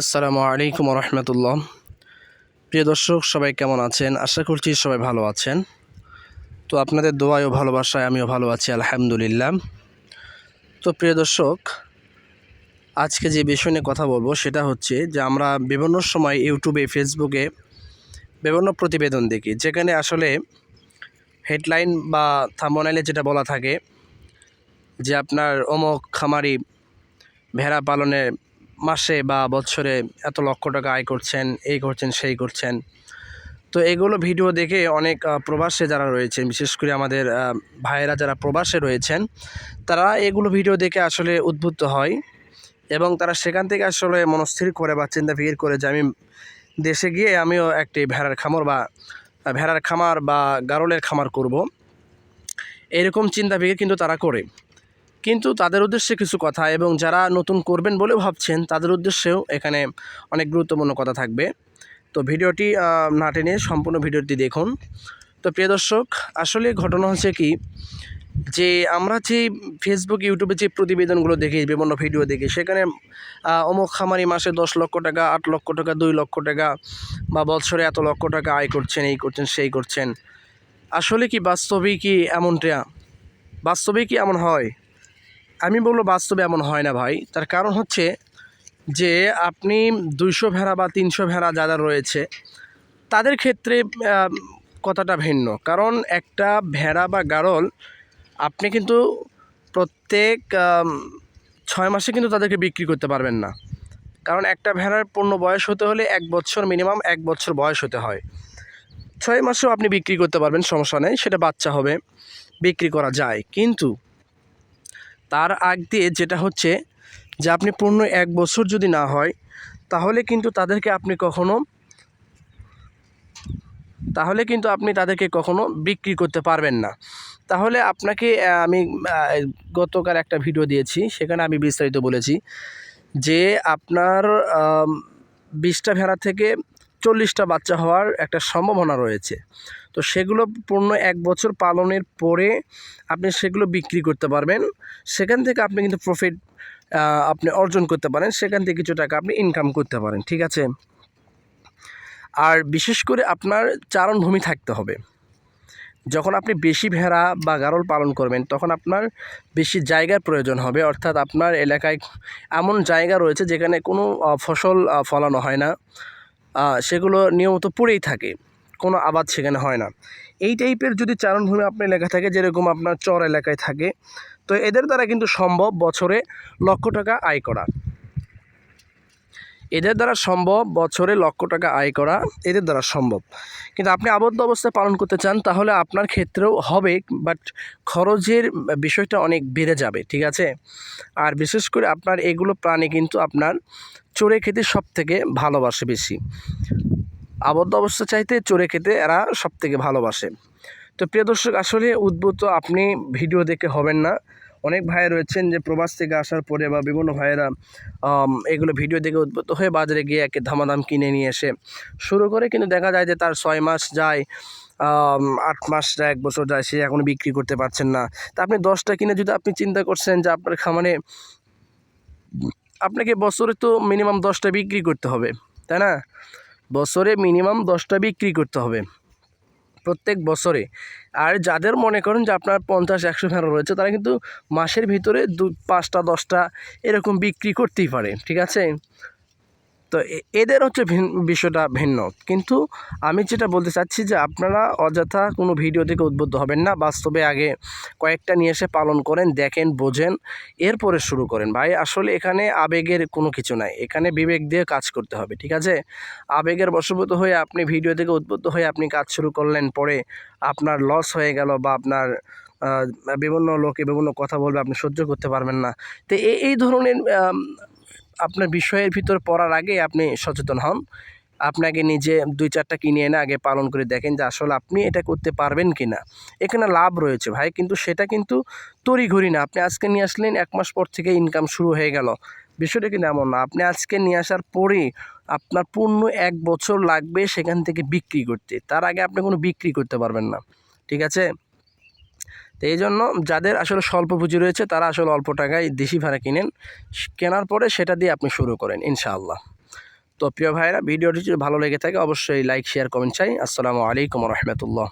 আসসালামু আলাইকুম রহমতুল্লাহ প্রিয় দর্শক, সবাই কেমন আছেন? আশা করছি সবাই ভালো আছেন। তো আপনাদের দোয়ায় ও ভালোবাসায় আমিও ভালো আছি, আলহামদুলিল্লাহ। তো প্রিয় দর্শক, আজকে যে বিষয় নিয়ে কথা বলব সেটা হচ্ছে যে আমরা বিভিন্ন সময় ইউটিউবে, ফেসবুকে বিভিন্ন প্রতিবেদন দেখি, যেখানে আসলে হেডলাইন বা থামনাইলে যেটা বলা থাকে যে আপনার অমক খামারি ভেড়া পালনে মাসে বা বছরে এত লক্ষ টাকা আয় করছেন, এই করছেন, সেই করছেন। তো এগুলো ভিডিও দেখে অনেক প্রবাসে যারা রয়েছেন, বিশেষ করে আমাদের ভাইয়েরা যারা প্রবাসে রয়েছেন, তারা এগুলো ভিডিও দেখে আসলে উদ্বুদ্ধ হয় এবং তারা সেখান থেকে আসলে মনস্থির করে বা চিন্তা ফিকির করে যে আমি দেশে গিয়ে আমিও একটি ভেড়ার খামার বা ভেড়ার খামার বা গারলের খামার করব। এরকম চিন্তা ফিকির কিন্তু তারা করে। কিন্তু তাদের উদ্দেশ্যে কিছু কথা এবং যারা নতুন করবেন বলে ভাবছেন, তাদের উদ্দেশ্যেও এখানে অনেক গুরুত্বপূর্ণ কথা থাকবে। তো ভিডিওটি না টেনে সম্পূর্ণ ভিডিওটি দেখুন। তো প্রিয় দর্শক, আসলে ঘটনা হচ্ছে কি যে আমরা যে ফেসবুক ইউটিউবে যে প্রতিবেদনগুলো দেখি, বিভিন্ন ভিডিও দেখি, সেখানে অমুক খামারি মাসে দশ লক্ষ টাকা, আট লক্ষ টাকা, দুই লক্ষ টাকা বা বছরে এত লক্ষ টাকা আয় করছেন, এই করছেন, সেই করছেন। আসলে কি বাস্তবেই কি এমনটা? বাস্তবেই কি এমন হয়? আমি বলব বাস্তবে এমন হয় না ভাই। তার কারণ হচ্ছে যে আপনি দুইশো ভেড়া বা তিনশো ভেড়া যারা রয়েছে, তাদের ক্ষেত্রে কথাটা ভিন্ন। কারণ একটা ভেড়া বা গাড়ল আপনি কিন্তু প্রত্যেক ছয় মাসে কিন্তু তাদেরকে বিক্রি করতে পারবেন না। কারণ একটা ভেড়ার পূর্ণ বয়স হতে হলে এক বছর মিনিমাম এক বছর বয়স হতে হয়। ছয় মাসেও আপনি বিক্রি করতে পারবেন, সমস্যা নেই, সেটা বাচ্চা হবে, বিক্রি করা যায়। কিন্তু তার আগ দিয়ে যেটা হচ্ছে যে আপনি পূর্ণ এক বছর যদি না হয়, তাহলে কিন্তু তাদেরকে আপনি কখনো, তাহলে কিন্তু আপনি তাদেরকে কখনো বিক্রি করতে পারবেন না। তাহলে আপনাকে আমি গতকাল একটা ভিডিও দিয়েছি, সেখানে আমি বিস্তারিত বলেছি যে আপনার বিশটা ভেড়া থেকে চল্লিশটা বাচ্চা হওয়ার একটা সম্ভাবনা রয়েছে। তো সেগুলো পূর্ণ এক বছর পালনের পরে আপনি সেগুলো বিক্রি করতে পারবেন। সেখান থেকে আপনি কিন্তু প্রফিট আপনি অর্জন করতে পারেন। সেখান থেকে কিছু টাকা আপনি ইনকাম করতে পারেন, ঠিক আছে? আর বিশেষ করে আপনার চারণভূমি থাকতে হবে। যখন আপনি বেশি ভেড়া বা গারল পালন করবেন, তখন আপনার বেশি জায়গার প্রয়োজন হবে। অর্থাৎ আপনার এলাকায় এমন জায়গা রয়েছে যেখানে কোনো ফসল ফলানো হয় না। সেগুলো নিয়মিত পড়েই থাকে। কোনো আবাদ সেখানে হয় না। এই টাইপের যদি চারণভূমি আপনার এলাকা থাকে, যেরকম আপনার চর এলাকায় থাকে, তো এদের দ্বারা কিন্তু সম্ভব বছরে লক্ষ টাকা আয় করা। এদের দ্বারা সম্ভব বছরে লক্ষ টাকা আয় করা এদের দ্বারা সম্ভব। কিন্তু আপনি আবদ্ধ অবস্থায় পালন করতে চান, তাহলে আপনার ক্ষেত্রেও হবে বাট খরচের বিষয়টা অনেক বেড়ে যাবে, ঠিক আছে? আর বিশেষ করে আপনার এগুলো প্রাণী কিন্তু আপনার চড়ে খেতে সব থেকে ভালোবাসে বেশি। আবদ্ধ অবস্থা চাইতে চড়ে খেতে এরা সব থেকে ভালোবাসে। তো প্রিয় দর্শক, আসলে উদ্ভূত আপনি ভিডিও দেখে হবেন না। অনেক ভাই রয়েছেন যে প্রবাস থেকে আসার পরে বা বিভিন্ন ভাইয়েরা এগুলো ভিডিও দেখে উদ্বুদ্ধ হয়ে বাজারে গিয়ে একে ধামাধাম কিনে নিয়ে এসে শুরু করে কিন্তু দেখা যায় যে তার ছয় মাস যায় আট মাস যায়, এক বছর যায়, সে এখনও বিক্রি করতে পারছেন না। তা আপনি দশটা কিনে যদি আপনি চিন্তা করছেন যে আপনার খামারে আপনাকে বছরে তো মিনিমাম দশটা বিক্রি করতে হবে, তাই না? বছরে মিনিমাম দশটা বিক্রি করতে হবে। প্রত্যেক বছরে। আর যাদের মনে করেন যে আপনার পঞ্চাশ, একশো ভেড়া রয়েছে, তারা কিন্তু মাসের ভিতরে দু, পাঁচটা, দশটা এরকম বিক্রি করতেই পারে, ঠিক আছে? তো এদের হচ্ছে বিষয়টা ভিন্ন। কিন্তু আমি যেটা বলতে চাচ্ছি যে আপনারা অযথা কোনো ভিডিও থেকে উদ্বুদ্ধ হবেন না। বাস্তবে আগে কয়েকটা নিয়ে এসে পালন করেন, দেখেন, বোঝেন, এরপরে শুরু করেন। ভাই, আসলে এখানে আবেগের কোনো কিছু নাই। এখানে বিবেক দিয়ে কাজ করতে হবে, ঠিক আছে? আবেগের বশভূত হয়ে আপনি ভিডিও থেকে উদ্বুদ্ধ হয়ে আপনি কাজ শুরু করলেন, পরে আপনার লস হয়ে গেল বা আপনার বিভিন্ন লোকে বিভিন্ন কথা বলবে, আপনি সহ্য করতে পারবেন না। তো এই ধরনের আপনার বিষয়ের ভিতর পড়ার আগে আপনি সচেতন হন। আপনাকে নিজে দুই চারটা কিনে এনে আগে পালন করে দেখেন যে আসলে আপনি এটা করতে পারবেন কি না এখানে লাভ রয়েছে ভাই, কিন্তু সেটা কিন্তু তড়িঘড়ি না। আপনি আজকে নিয়ে আসলেন, এক মাস পর থেকে ইনকাম শুরু হয়ে গেল। বিষয়টা কিন্তু এমন না। আপনি আজকে নিয়ে আসার পরে আপনার পূর্ণ এক বছর লাগবে সেখান থেকে বিক্রি করতে। তার আগে আপনি কোনো বিক্রি করতে পারবেন না। ঠিক আছে? তো এই জন্য যাদের আসলে স্বল্প পুঁজি রয়েছে, তারা আসলে অল্প টাকায় দেশি ভাড়া কিনেন। কেনার পরে সেটা দিয়ে আপনি শুরু করেন, ইনশাআল্লাহ। তো প্রিয় ভাইরা ভিডিওটি যদি ভালো লেগে থাকে, অবশ্যই লাইক, শেয়ার, কমেন্ট চাই। আসসালামু আলাইকুম রহমতুল্লাহ।